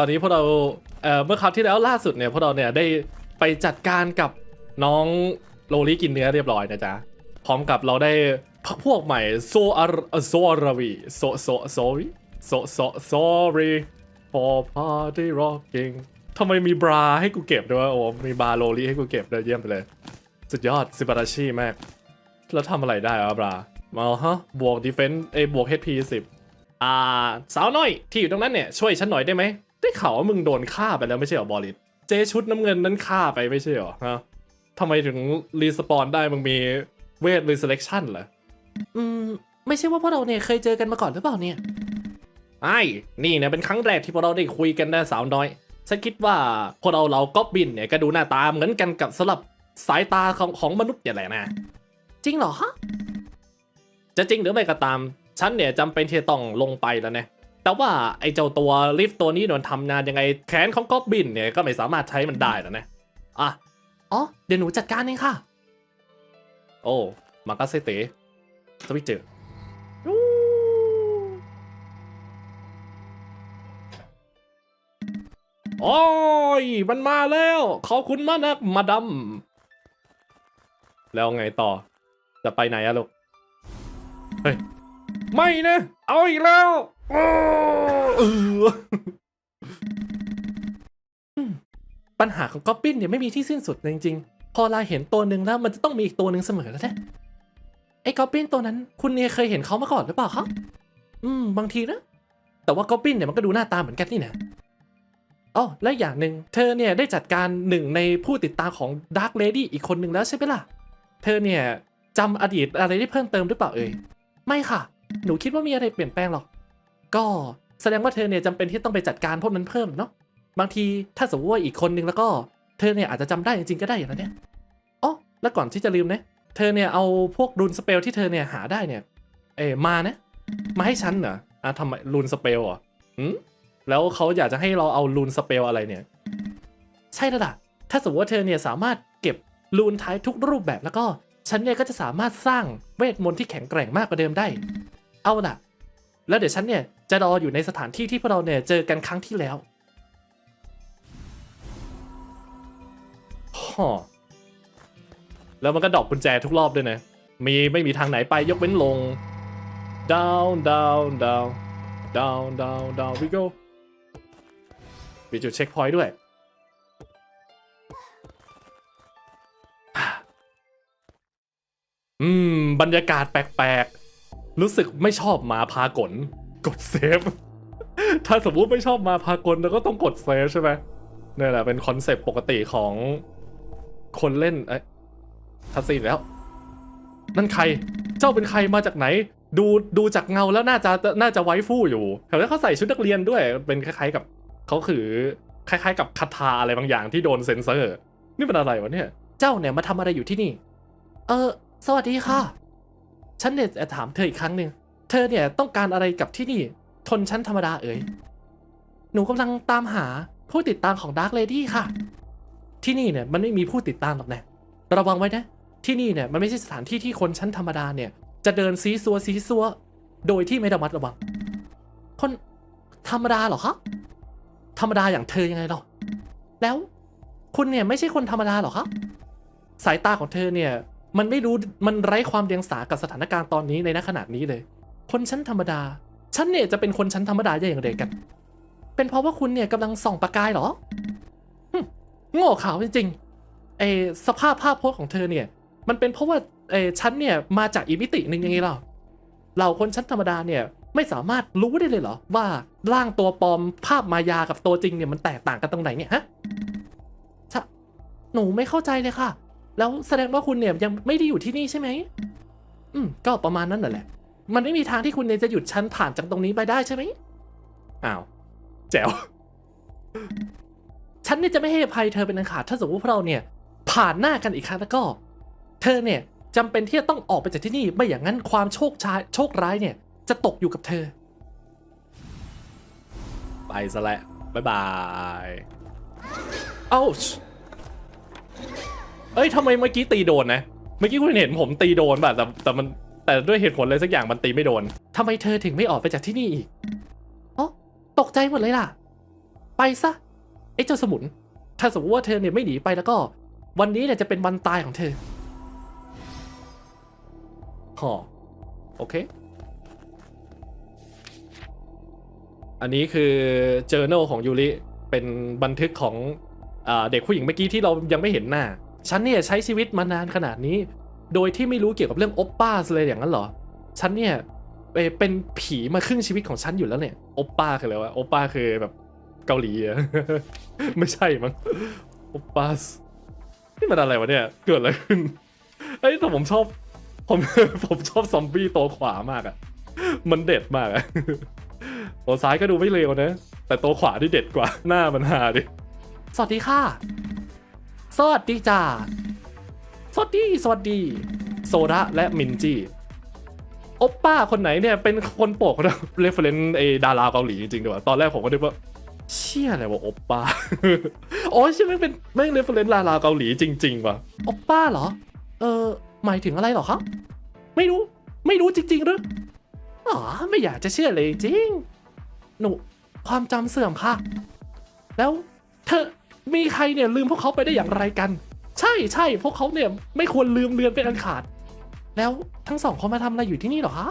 ตอนนี้พวกเราเอ่อเมื่อคราวที่แล้วล่าสุดเนี่ยพวกเราเนี่ยได้ไปจัดการกับน้องโลลิกินเนื้อเรียบร้อยนะจ๊ะพร้อมกับเราได้พักพวกใหม่โซอาร์โซอาราวีโซโซโซวิโซโซ sorry for party rocking ทำไมมีบราให้กูเก็บด้วยโอ้มีบราโลลิให้กูเก็บด้วยเยี่ยมไปเลย สุดยอดซิบาราชีมาก แล้วทำอะไรได้อะบรามาฮะบวกดีเฟนต์เอบวก HP 10อ่า สาวน้อยที่อยู่ตรงนั้นเนี่ย ช่วยฉันหน่อยได้ไหม ได้ข่าวว่ามึงโดนฆ่าไปแล้วไม่ใช่เหรอบอลิสเจชุดน้ำเงินนั้นฆ่าไปไม่ใช่เหรอฮะทำไมถึงรีสปอนได้มึงมีเวทรีเซเลคชั่นเหรออืม ไม่ใช่ว่าพวกเราเนี่ยเคยเจอกันมาก่อนหรือเปล่าเนี่ยไอ้นี่เนี่ยเป็นครั้งแรกที่พวกเราได้คุยกันนะสาวน้อย ฉันคิดว่าพวกเราเราก๊อบบินเนี่ยก็ดูหน้าตาเหมือนกันกับสลับสายตาของของมนุษย์อย่างไรนะ จริงเหรอฮะ จะจริงหรือไม่ก็ตาม ฉันเนี่ยจำเป็นที่จะต้องลงไปแล้วนะ แต่ว่าไอ้เจ้าตัวลิฟต์ตัวนี้โดนทำงานยังไงแขนของก๊อบบินเนี่ยก็ไม่สามารถใช้มันได้แล้วนะอะอ๋อเดี๋ยวหนูจัดการเองค่ะ โอ้มากาเซเตะสวิตเจอร์โอ้ย มันมาแล้ว ขอบคุณมากนะมาดมแล้วไงต่อ จะไปไหนอะลูก เฮ้ย ไม่นะ เอาอีกแล้วโอ้เออปัญหาของก๊อบบินเนี่ยไม่มีที่สิ้นสุดจริงๆ พอเราเห็นตัวหนึ่งแล้วมันจะต้องมีอีกตัวหนึ่งเสมอแล้วแหละไอ้ก๊อบบินตัวนั้น คุณเนี่ยเคยเห็นเขามาก่อนหรือเปล่าครับ อืม บางทีนะ แต่ว่าก๊อบบินเนี่ยมันก็ดูหน้าตาเหมือนกันนี่นะอ๋อและอย่างหนึ่งเธอเนี่ยได้จัดการหนึ่งในผู้ติดตามของดาร์ l เลดี้อีกคนหนึ่งแล้วใช่ไหมล่ะ เธอเนี่ยจำอดีตอะไรได้เพิ่มเติมหรือเปล่าเอ่ย ไม่ค่ะ หนูคิดว่ามีอะไรเปลี่ยนแปลงหรอก ก็แสดงว่าเธอเนี่ยจำเป็นที่ต้องไปจัดการพวกนั้นเพิ่มเนาะ บางทีถ้าสมมติว่าอีกคนนึงแล้วก็เธอเนี่ยอาจจะจำได้จริงๆก็ได้อย่างนั้นเนี่ยอ๋อแล้วก่อนที่จะลืมนะ เธอเนี่ยเอาพวกรูนสเปลที่เธอเนี่ยหาได้เนี่ย เออมานะ มาให้ฉันเหรอ อะทำไมรูนสเปลอะหืมแล้วเขาอยากจะให้เราเอารูนสเปลอะไรเนี่ย ใช่แล้วล่ะ ถ้าสมมติว่าเธอเนี่ยสามารถเก็บรูนท้ายทุกรูปแบบแล้วก็ฉันเนี่ยก็จะสามารถสร้างเวทมนต์ที่แข็งแกร่งมากกว่าเดิมได้ เอาล่ะ แล้วเดี๋ยวฉันเนี่ยจะรออยู่ในสถานที่ที่พวกเราเนี่ยเจอกันครั้งที่แล้วฮอแล้วมันก็ดอกกุญแจทุกรอบด้วยนะ มีไม่มีทางไหนไปยกเว้นลง down down down down down down we go มีจุดเช็คพอยต์ด้วย อืม บรรยากาศแปลกๆ รู้สึกไม่ชอบมาพากล กดเซฟ ถ้าสมมุติไม่ชอบมาพากลแล้วก็ต้องกดเซฟใช่ไหมนี่แหละเป็นคอนเซปต์ปกติของคนเล่นเอ๊ะทัศซีแล้ว นั่นใคร เจ้าเป็นใครมาจากไหน ดูดูจากเงาแล้วน่าจะน่าจะไว้ฟู่อยู่แถมแล้วเขาใส่ชุดนักเรียนด้วย เป็นคล้ายๆกับเขาคือคล้ายๆ กับคาถาอะไรบางอย่างที่โดนเซ็นเซอร์ นี่เป็นอะไรวะเนี่ย เจ้าเนี่ยมาทำอะไรอยู่ที่นี่ เออ สวัสดีค่ะ ฉันเนี่ยจะถามเธออีกครั้งหนึ่ง เธอเนี่ยต้องการอะไรกับที่นี่ทนชั้นธรรมดาเอ๋ย หนูกำลังตามหาผู้ติดตามของ Dark Lady ค่ะ ที่นี่เนี่ยมันไม่มีผู้ติดตามหรอกนะระวังไว้นะ ที่นี่เนี่ยมันไม่ใช่สถานที่ที่คนชั้นธรรมดาเนี่ย จะเดินซีซัวซีซัวโดยที่ไม่ระมัดระวัง คนธรรมดาเหรอคะ ธรรมดาอย่างเธอยังไงหรอ แล้วคุณเนี่ยไม่ใช่คนธรรมดาเหรอคะ สายตาของเธอเนี่ย มันไม่รู้มันไร้ความเดียงสากับสถานการณ์ตอนนี้ในณขณะนี้เลย คนชั้นธรรมดาฉันเนี่ยจะเป็นคนชั้นธรรมดาได้อย่างไรกัน เป็นเพราะว่าคุณเนี่ยกำลังส่องประกายเหรอหึโง่ขาวจริงๆไอสภาพภาพโพสของเธอเนี่ย มันเป็นเพราะว่าไอฉันเนี่ยมาจากอีมิติหนึ่งยังไงล่ะเราคนชั้นธรรมดาเนี่ยไม่สามารถรู้ได้เลยเหรอ ว่าร่างตัวปลอมภาพมายากับตัวจริงเนี่ยมันแตกต่างกันตรงไหนเนี่ยฮะชะหนูไม่เข้าใจเลยค่ะ แล้วแสดงว่าคุณเนี่ยยังไม่ได้อยู่ที่นี่ใช่ไหมอืมก็ประมาณนั้นน่ะแหละ มันไม่มีทางที่คุณเนี่ยจะหยุดฉันผ่านจากตรงนี้ไปได้ใช่ไหมอ้าวแจ๋วฉันเนี่ยจะไม่ให้อภัยเธอเป็นอันขาดถ้าสมมติว่าเราเนี่ย ผ่านหน้ากันอีกครั้งแล้วก็ เธอเนี่ยจำเป็นที่จะต้องออกไปจากที่นี่ไม่อย่างนั้นความโชคชายโชคร้ายเนี่ย จะตกอยู่กับเธอ ไปซะแล้วบ๊ายบายเอ้า เอ้ยทำไมเมื่อกี้ตีโดนนะ เมื่อกี้คุณเห็นผมตีโดนแบบแต่แต่มันแต่ด้วยเหตุผลอะไรสักอย่างมันตีไม่โดนทำไมเธอถึงไม่ออกไปจากที่นี่อีกอ๋อตกใจหมดเลยล่ะ ไปซะไอ้เจ้าสมุน ถ้าสมมติว่าเธอเนี่ยไม่หนีไปแล้วก็ วันนี้เนี่ยจะเป็นวันตายของเธอฮอโอเค อันนี้คือ journal ของยูริเป็นบันทึกของอเด็กผู้หญิงเมื่อกี้ที่เรายังไม่เห็นหน้า ฉันเนี่ยใช้ชีวิตมานานขนาดนี้ โดยที่ไม่รู้เกี่ยวกับเรื่องโอปป้าเลยอย่างนั้นเหรอ ฉันเนี่ยเอ่อเป็นผีมาครึ่งชีวิตของฉันอยู่แล้วเนี่ยโอปป้าคืออะไรวะโอปป้าคือแบบเกาหลีอะไม่ใช่มั้งโอปป้านี่มันอะไรวะเนี่ย เกิดอะไรขึ้นเอ้แต่ผมชอบผมผมชอบซอมบี้ตัวขวามากอะมันเด็ดมากอะตัวซ้ายก็ดูไม่เลวนะ แต่ตัวขวาที่เด็ดกว่าหน้ามันหาดิ สวัสดีค่ะ สวัสดีจ้า สวัสดี สวัสดี โซระและมินจีโอปป้าคนไหนเนี่ย เป็นคนโปรดของเราเรฟเฟรนซ์ไอดาราเกาหลีจริงๆด้วยตอนแรกผมก็นึกว่า เชี่ยอะไรวะโอปป้าอ๋อใช่ไมงเป็นแม่เรฟเฟรนซ์ดาราเกาหลีจริงๆว่ะโอปป้าเหรอ เออหมายถึงอะไรหรอครับ ไม่รู้ไม่รู้จริงๆหรืออ๋อไม่อยากจะเชื่อเลยจริง หนูความจำเสื่อมค่ะ แล้วเธอ มีใครเนี่ยลืมพวกเขาไปได้อย่างไรกัน ใช่ใช่พวกเขาเนี่ยไม่ควรลืมเลือนเป็นอันขาด แล้วทั้งสองคนมาทำอะไรอยู่ที่นี่หรอคะ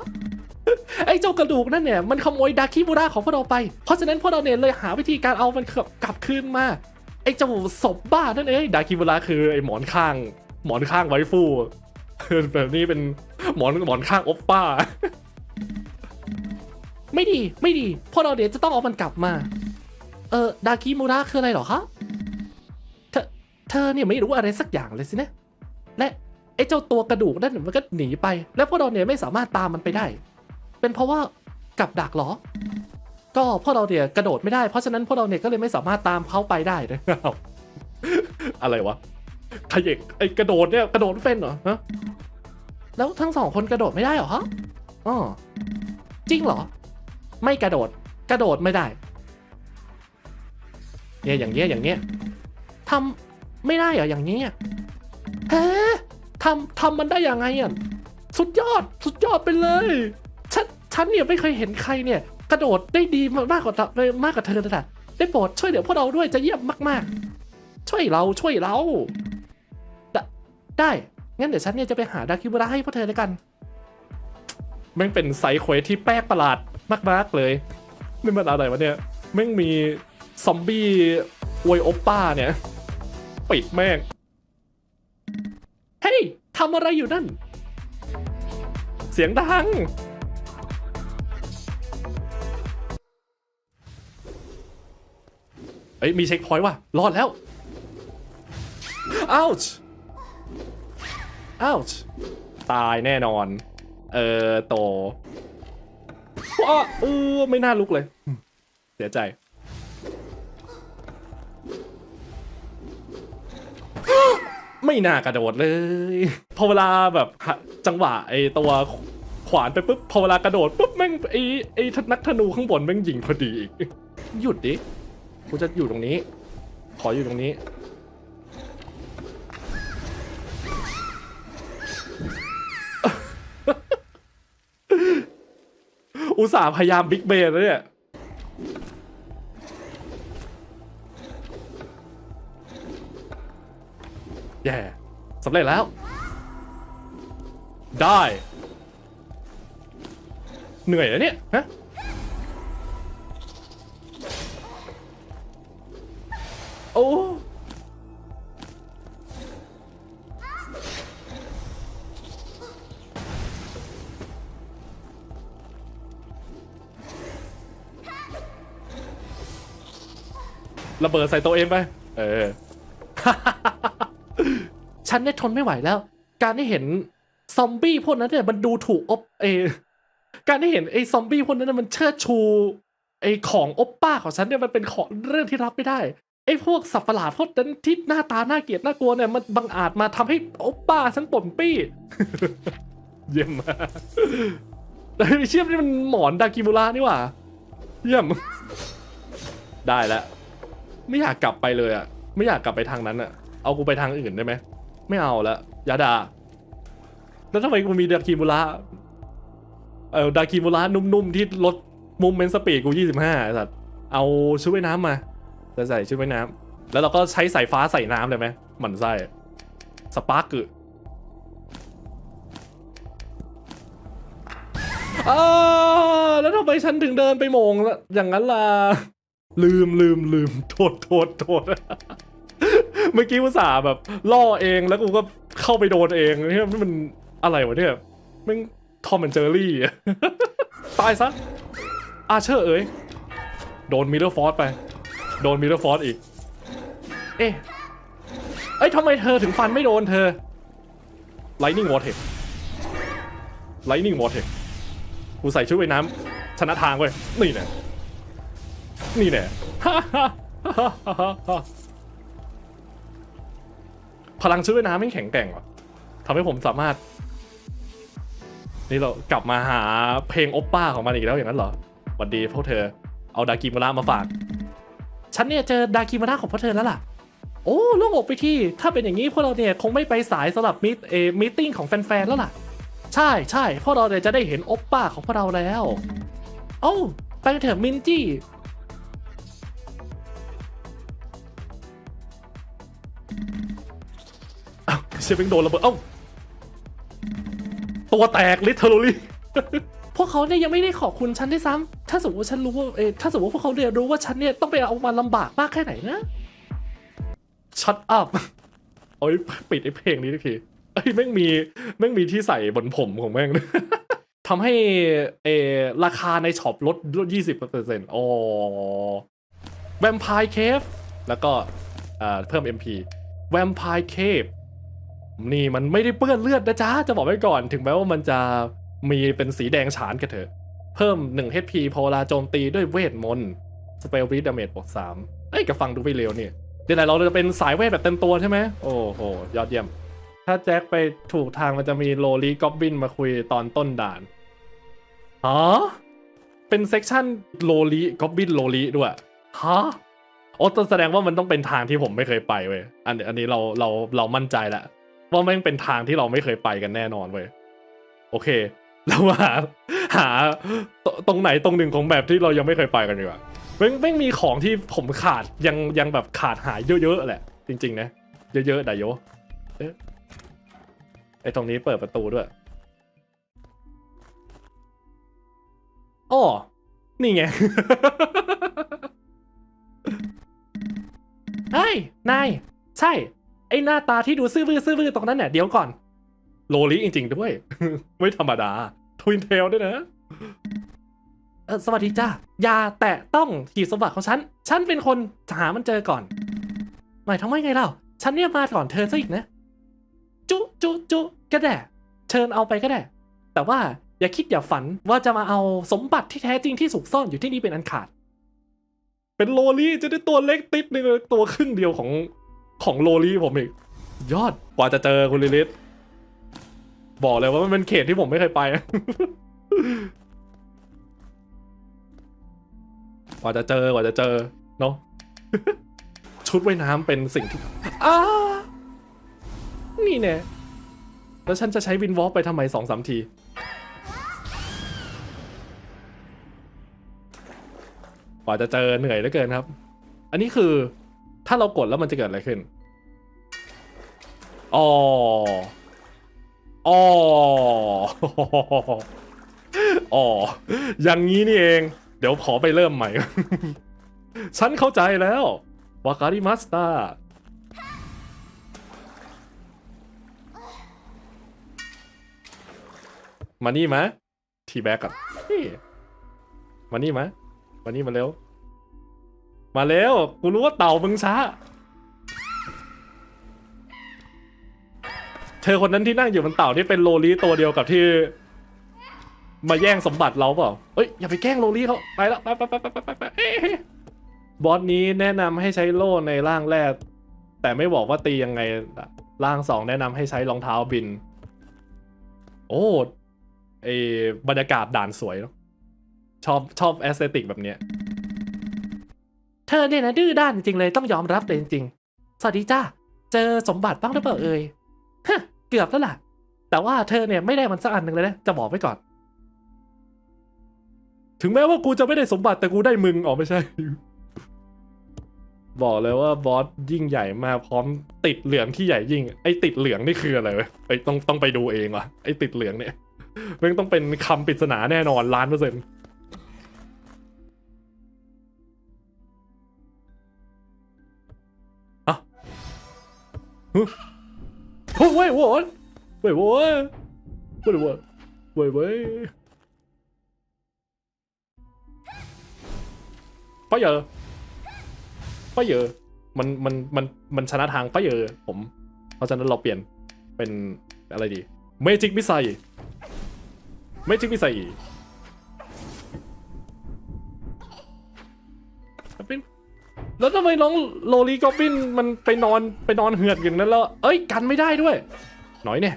ไอ้เจ้ากระดูกนั่นเนี่ยมันขโมยดาคิบูระของพวกเราไป เพราะฉะนั้นพวกเราเนี่ยเลยหาวิธีการเอามันกลับคืนมา ไอ้เจ้าศพบ้านั่นเองดาคิบูระคือไอ้หมอนข้าง หมอนข้างไวฟูแบบนี้เป็นหมอนหมอนข้างอปป้า ไม่ดีไม่ดีพวกเราเดี๋ยวจะต้องเอามันกลับมา เออดากิมูระคืออะไรหรอคะ เธอเนี่ยไม่รู้อะไรสักอย่างเลยสินะ และไอ้เจ้าตัวกระดูกนั่นมันก็หนีไป แล้วพวกเราเนี่ยไม่สามารถตามมันไปได้ เป็นเพราะว่ากับดักหรอ ก็พวกเราเนี่ยกระโดดไม่ได้ เพราะฉะนั้นพวกเราเนี่ยก็เลยไม่สามารถตามเขาไปได้นะอ้าวอะไรวะขยเกไอ้กระโดดเนี่ยกระโดดเป็นเหรอฮะแล้วทั้งสองคนกระโดดไม่ได้เหรอฮะอ๋อจริงเหรอ ไม่กระโดด กระโดดไม่ได้เนี่ยอย่างเงี้ยอย่างเงี้ยทำ ไม่ได้เหรออย่างเงี้เฮ้ทำทำมันได้ยังไงอะสุดยอดสุดยอดไปเลยฉันฉันเนี่ยไม่เคยเห็นใครเนี่ย กระโดดได้ดีมากกว่ามากกว่าเธอเลยนะได้โปรดช่วยเหลือพวกเราด้วยจะเยี่ยมมาก ๆ ช่วยเราช่วยเราไดได้ งั้นเดี๋ยวฉันเนี่ยจะไปหาดาคิบุระให้พวกเธอแล้วกันม่งเป็นไซเควสที่แปลกประหลาดมาก ๆ เลย นี่มันอะไรวะเนี่ยแม่งมีซอมบี้อวยโอปป้าเนี่ย ปิดแม่ง เฮ้ยทำอะไรอยู่นั่น เสียงดัง เอ้ย มีเช็คพอยต์ว่ะ รอดแล้ว ouch ouch ตายแน่นอน เออโตว้าเออไม่น่าลุกเลย เสียใจ ไม่น่ากระโดดเลยพอเวลาแบบจังหวะไอตัวขวานไปปุ๊บพอเวลากระโดดปุ๊บแม่งไอไอนักธนูข้างบนแม่งยิงพอดีอีกหยุดดิกูจะอยู่ตรงนี้ ขออยู่ตรงนี้ อุตส่าห์พยายามบิ๊กเบนแล้วเนี่ย แย่สำเร็จแล้ว ได้ เหนื่อยแล้วเนี่ยฮะโอ้ระเบิดใส่ตัวเองไป เออ ฉันเนี่ยทนไม่ไหวแล้ว การได้เห็นซอมบี้พวกนั้นเนี่ยมันดูถูกอบเออการได้เห็นไอ้ซอมบี้พวกนั้นนะมันเชิดชูไอ้ของอบป้าของฉันเนี่ยมันเป็นของเรื่องที่รับไม่ได้ไอ้พวกสัตว์ประหลาดพวกนั้นที่หน้าตาน่าเกลียดน่ากลัวเนี่ยมันบังอาจมาทำให้อบป้าฉันป่นปี้ เยี่ยมมากแต่เชื่อมนี่มันหมอนดากิมูระนี่หว่า เยี่ยม ได้แล้ว ไม่อยากกลับไปเลยอะ ไม่อยากกลับไปทางนั้นอะ เอากูไปทางอื่นได้ไหม ไม่เอาละยาดา แล้วทำไมกูมีดาคิมูระเออดาคิมูระนุ่มๆ ที่ลดมุมเมนสปีดกูยี่สิบห้าสัตว์เอาชุดว่ายน้ำมาจะใส่ชุดว่ายน้ำแล้วเราก็ใช้สายฟ้าใส่น้ำเลยไหมหมันไส้สปาร์กเกอร์อ้าแล้วทำไมฉันถึงเดินไปโมงลอย่างนั้นล่ะ ลืมลืมลืมโทษโทษโทษ เมื่อกี้อุตส่าห์แบบล่อเองแล้วกูก็เข้าไปโดนเองเนี่ยมันอะไรวะเนี่ยมึงทอมแอนเจอรี่ตายซะอาเชอร์เอ้ยโดนมิดเดิลฟอร์สไป โดนมิดเดิลฟอร์สอีก เอ๊ะเอ้ยทำไมเธอถึงฟันไม่โดนเธอ Lightning Vortex Lightning Vortex กูใส่ชุดว่ายน้ำชนะทางเว้ยนี่แน่นี่แน่ พลังชุดว่ายน้ำไม่แข็งแกร่งว่ะทำให้ผมสามารถ นี่เรากลับมาหาเพลงโอปป้าของมันอีกแล้วอย่างนั้นเหรอหวันดีพวกเธอ เอาดากิมาระมาฝาก ฉันเนี่ยเจอดากิมาระของพวกเธอแล้วล่ะ โอ้โล่งอกไปที่ ถ้าเป็นอย่างนี้พวกเราเนี่ยคงไม่ไปสายสำหรับมิตเอมิติ้งของแฟนๆแล้วล่ะ ใช่ใช่พวกเราเนี่ยจะได้เห็นโอปป้าของพวกเราแล้ว โอ้าไปกันเถอะมินจี้ เชฟเองโดนระเบิดเอ้าตัวแตกลิทเทอร์ลี่พวกเขาเนี่ยยังไม่ได้ขอบคุณฉันด้วยซ้ำถ้าสมมติว่าฉันรู้ว่าเออถ้าสมมติว่าพวกเขาเนี่ยรู้ว่าฉันเนี่ยต้องไปเอามาลำบากมากแค่ไหนนะชัดอัพโอ้ยปิดไอ้เพลงนี้ทีเอ้ยแม่งมีแม่งมีที่ใส่บนผมของแม่งทำให้เออราคาในช็อปลดลดยี่สิบเปอร์เซ็นต์อ๋อแวมไพร์เคฟแล้วก็อ่าเพิ่ม MP แวมไพร์เคฟ นี่มันไม่ได้เปื้อนเลือดนะจ๊ะ จะบอกไว้ก่อน ถึงแม้ว่ามันจะมีเป็นสีแดงฉานกันเถอะ เพิ่ม 1 HP พอเวลาโจมตีด้วยเวทมนต์สเปลรีดาเมจบวก3เอ้ยก็ฟังดูไม่เร็วนี่เดี๋ยวไหนเราจะเป็นสายเวทแบบเต็มตัวใช่ไหมโอ้โห ยอดเยี่ยม ถ้าแจ็คไปถูกทางมันจะมีโลลีกอบบินมาคุยตอนต้นด่านฮะเป็นเซกชันโลลีกอบบินโลลีด้วยฮะโอ้แสดงว่ามันต้องเป็นทางที่ผมไม่เคยไปเว้ยอันอันนี้เราเราเรามั่นใจแล้ว ว่าแม่งเป็นทางที่เราไม่เคยไปกันแน่นอนเว้ยโอเค เรามาหาหาตตรงไหนตรงหนึ่งของแบบที่เรายังไม่เคยไปกันดีกว่าแม่งแม่งมีของที่ผมขาดยังยังแบบขาดหายเยอะๆแหละ จริง ๆ นะ เยอะๆไดโยอะไอตรงนี้เปิดประตูด้วยอ้อนี่ไงเฮ้ยนายใช่ ไอหน้าตาที่ดูซื่อบื้อซื่อบื้อตรงนั้นเนี่ยเดี๋ยวก่อน โลลิจริง ๆ ด้วย ไม่ธรรมดา ทวินเทลด้วยนะเออสวัสดีจ้าอย่าแตะต้องหีบสมบัติของฉัน ฉันเป็นคนหามันเจอก่อน หมายทำไมไงเล่า ฉันเนี่ยมาก่อนเธอซะอีกนะ จุจุจุก็ได้ เชิญเอาไปก็ได้ แต่ว่าอย่าคิดอย่าฝันว่าจะมาเอาสมบัติที่แท้จริงที่สุกซ่อนอยู่ที่นี่เป็นอันขาด เป็นโลลี่จะได้ตัวเล็กติดนึงตัวครึ่งเดียวของ ของโลลี่ผมอีก ยอดกว่าจะเจอคุณลิลิตบอกเลยว่ามันเป็นเขตที่ผมไม่เคยไปกว่าจะเจอกว่าจะเจอเนาะชุดว่ายน้ำเป็นสิ่งที่อ้านี่แน่แล้วฉันจะใช้วินวอล์ไปทำไมสองสามที กว่าจะเจอเหนื่อยเหลือเกินครับ อันนี้คือ ถ้าเรากดแล้วมันจะเกิดอะไรขึ้นอ๋ออ๋ออ๋ออย่างนี้นี่เอง เดี๋ยวขอไปเริ่มใหม่ ฉันเข้าใจแล้ววาการิมัสตามานี่มะทีแบ็กก่อนมานี่มะมานี่มาเร็ว มาเร็วกูรู้ว่าเต่ามึงช้า เธอคนนั้นที่นั่งอยู่บนเต่านี่เป็นโลลีตัวเดียวกับที่ มาแย่งสมบัติเราเปล่าเอ้ยอย่าไปแกล้งโลลีเขาไปแล้วไปไปไปไปไปไปเอ้ยบอสนี้แนะนำให้ใช้โล่ในร่างแรก แต่ไม่บอกว่าตียังไงร่างสองแนะนำให้ใช้รองเท้าบิน โอ้ไอบรรยากาศด่านสวยเนอะชอบชอบแอสเตติกแบบเนี้ย เธอเนี่ยนะดื้อด้านจริงๆเลยต้องยอมรับเลยจริงๆ สวัสดีจ้า เจอสมบัติบ้างหรือเปล่าเอ่ยฮะเกือบแล้วล่ะ แต่ว่าเธอเนี่ยไม่ได้มันสักอันหนึ่งเลยนะ จะบอกไว้ก่อน ถึงแม้ว่ากูจะไม่ได้สมบัติแต่กูได้มึงอ๋อไม่ใช่ บอกเลยว่าบอสยิ่งใหญ่มากพร้อมติดเหลืองที่ใหญ่ยิ่ง ไอ้ติดเหลืองนี่คืออะไรเว้ยไอ้ยต้องต้องไปดูเองว่ะไอ้ติดเหลืองเนี่ยมันต้องเป็นคำปริศนาแน่นอนล้านเปอร์เซ็นต์ ปเหรอไฟเยอร์มันมันมันมันชนะทางไฟเยอผม เพราะฉะนั้นเราเปลี่ยนเป็นอะไรดีเมจิก แล้วทำไมน้องโลลีกอบบินมันไปนอนไปนอนเหือดอย่างนั้นแล้ว เอ้ยกันไม่ได้ด้วย หน่อยเนี่ย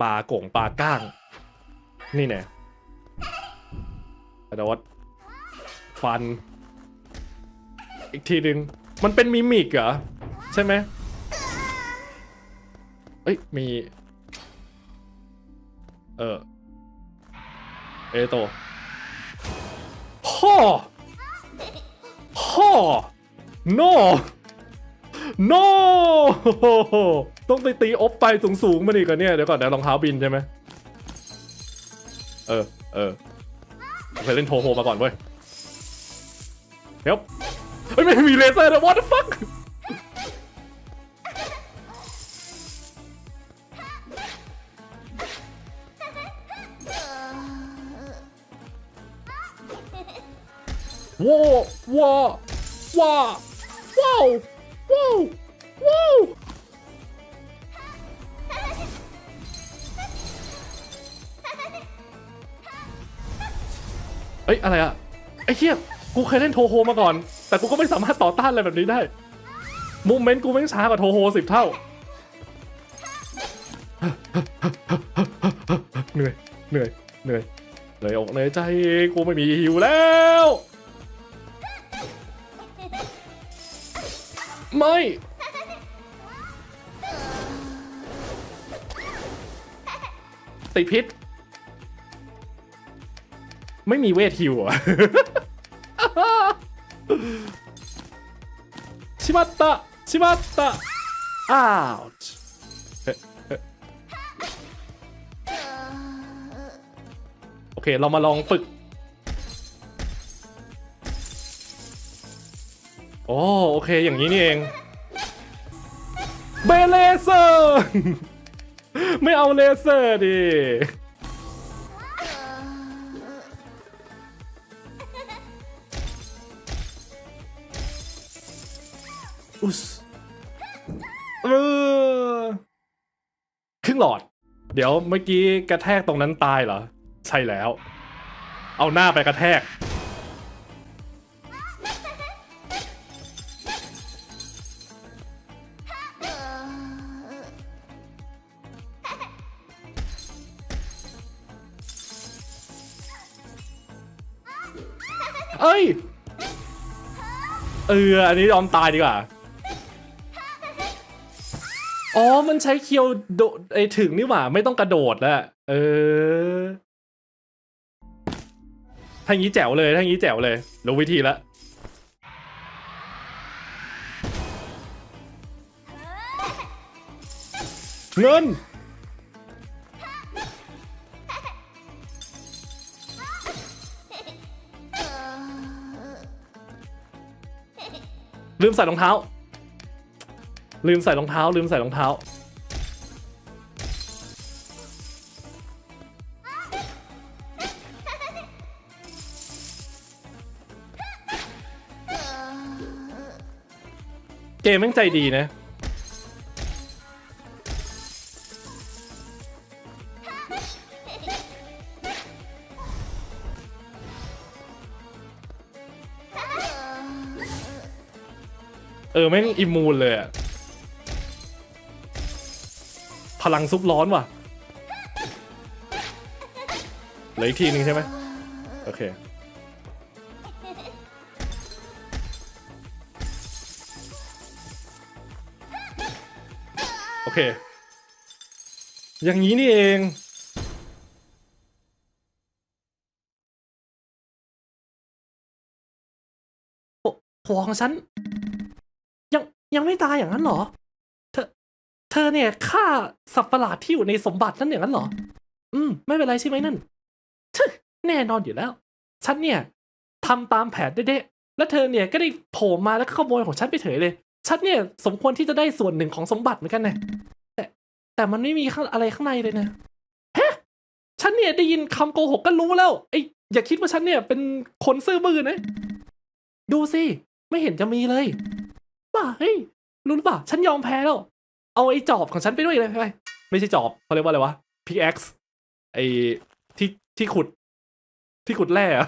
ปลาโก่งปลาก้าง นี่แน่แต่ว่าฟัน อีกทีหนึ่งมันเป็นมิมิกเหรอ ช่ไหมเอ้ย มี เออ เอโต พ่อ พ่อ no no ต้องไปตีอบไปสูงๆมาอีกกันเนี่ย เดี๋ยวก่อนเดี๋ยวรองเท้าบินใช่ไหม เออ เออเคยเล่นโทโฮมาก่อนเว้ยเฮ้ยเฮ้ยไม่มีเลเซอร์นะ what the fuck ว้าวว้าวว้าวว้าวว้าวเอ้ยอะไรอะไอ้เหี้ยกูเคยเล่นโทโฮมาก่อน แต่กูก็ไม่สามารถต่อต้านอะไรแบบนี้ได้มูเมนต์กูแม่งช้ากว่าโทโฮสิบเท่าเหนื่อยเหนื่อยเหนื่อยเหนื่อยอกเหนื่อยใจกูไม่มีหิวแล้ว ติดพิษ ไม่มีเวทฮิวอะชิบัตตะชิบัตตะอ้าวโอเค เรามาลองฝึก โอ้โอเคอย่างนี้นี่เองเบเลเซอร์ ไม่เอาเลเซอร์ดิอุสเออครึ่งหลอด เดี๋ยวเมื่อกี้กระแทกตรงนั้นตายเหรอ ใช่แล้ว เอาหน้าไปกระแทก เอ้ย เออ อันนี้ยอมตายดีกว่า อ๋อ มันใช้เคียวโดไอถึงนี่หว่า ไม่ต้องกระโดดแล้ว เออถ้างี้แจ๋วเลยถ้างี้แจ๋วเลย รู้วิธีแล้วเงิน ลืมใส่รองเท้า ลืมใส่รองเท้า ลืมใส่รองเท้า เกมแม่งใจดีนะ ออแม่งอิมูนเลยอะพลังซุปร้อนว่ะเหลืออีกทีนึงใช่ไหมโอเคออเค อย่างนี้นี่เองโอ้ผัวของฉัน ยังไม่ตายอย่างนั้นเหรอ เธอ เธอเนี่ยฆ่าสัตว์ประหลาดที่อยู่ในสมบัตินั่นอย่างนั้นเหรอ อืม ไม่เป็นไรใช่ไหมนั่นทึแน่นอนอยู่แล้ว ฉันเนี่ยทำตามแผนเด้ๆแล้วเธอเนี่ยก็ได้โผล่มาแล้วก็ขโมยของฉันไปเฉยเลย ฉันเนี่ยสมควรที่จะได้ส่วนหนึ่งของสมบัติเหมือนกันนะแต่แต่มันไม่มีอะไรข้างในเลยนะฮะฉันเนี่ยได้ยินคำโกหกก็รู้แล้วไอ้อย่าคิดว่าฉันเนี่ยเป็นคนซื่อบื้อนะ ดูสิ ไม่เห็นจะมีเลย บ้าเฮ้ยรู้ป่ะฉันยอมแพ้แล้ว เอาไอ้จอบของฉันไปด้วยเลยไปไม่ใช่จอบเขาเรียกว่าอะไรวะ pickaxe ไอ้ที่ที่ขุด ที่ขุดแร่อะ